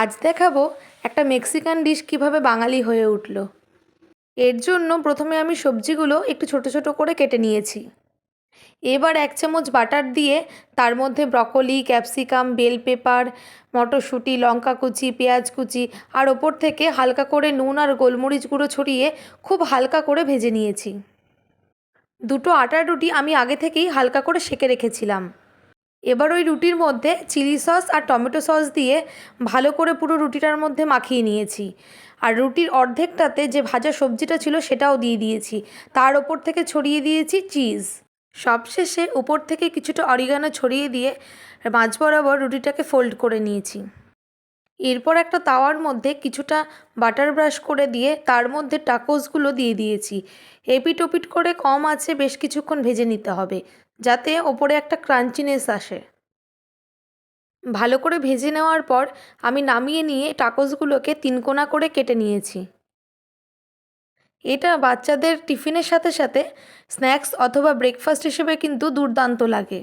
আজ দেখাবো একটা মেক্সিকান ডিশ কীভাবে বাঙালি হয়ে উঠল। এর জন্য প্রথমে আমি সবজিগুলো একটু ছোটো ছোটো করে কেটে নিয়েছি। এবার এক চামচ বাটার দিয়ে তার মধ্যে ব্রকলি, ক্যাপসিকাম, বেল পেপার, মটরশুঁটি, লঙ্কা কুচি, পেঁয়াজ কুচি আর ওপর থেকে হালকা করে নুন আর গোলমরিচ গুঁড়ো ছড়িয়ে খুব হালকা করে ভেজে নিয়েছি। দুটো আটার রুটি আমি আগে থেকেই হালকা করে সেঁকে রেখেছিলাম। এবার ওই রুটির মধ্যে চিলি সস আর টমেটো সস দিয়ে ভালো করে পুরো রুটিটার মধ্যে মাখিয়ে নিয়েছি। আর রুটির অর্ধেকটাতে যে ভাজা সবজিটা ছিল সেটাও দিয়ে দিয়েছি। তার ওপর থেকে ছড়িয়ে দিয়েছি চিজ। সবশেষে উপর থেকে কিছুটা অরিগানো ছড়িয়ে দিয়ে মাঝ বরাবর রুটিটাকে ফোল্ড করে নিয়েছি। এরপর একটা তাওয়ার মধ্যে কিছুটা বাটার ব্রাশ করে দিয়ে তার মধ্যে টাকোসগুলো দিয়ে দিয়েছি। এপিট ওপিট করে কম আছে, বেশ কিছুক্ষণ ভেজে নিতে হবে। যাতে ওপরে একটা ক্রাঞ্চিনেস আসে। ভালো করে ভেজে নেওয়ার পর আমি নামিয়ে নিয়ে টাকোসগুলোকে তিনকোনা করে কেটে নিয়েছি। এটা বাচ্চাদের টিফিনের সাথে সাথে স্ন্যাক্স অথবা ব্রেকফাস্ট হিসেবে কিন্তু দুর্দান্ত লাগে।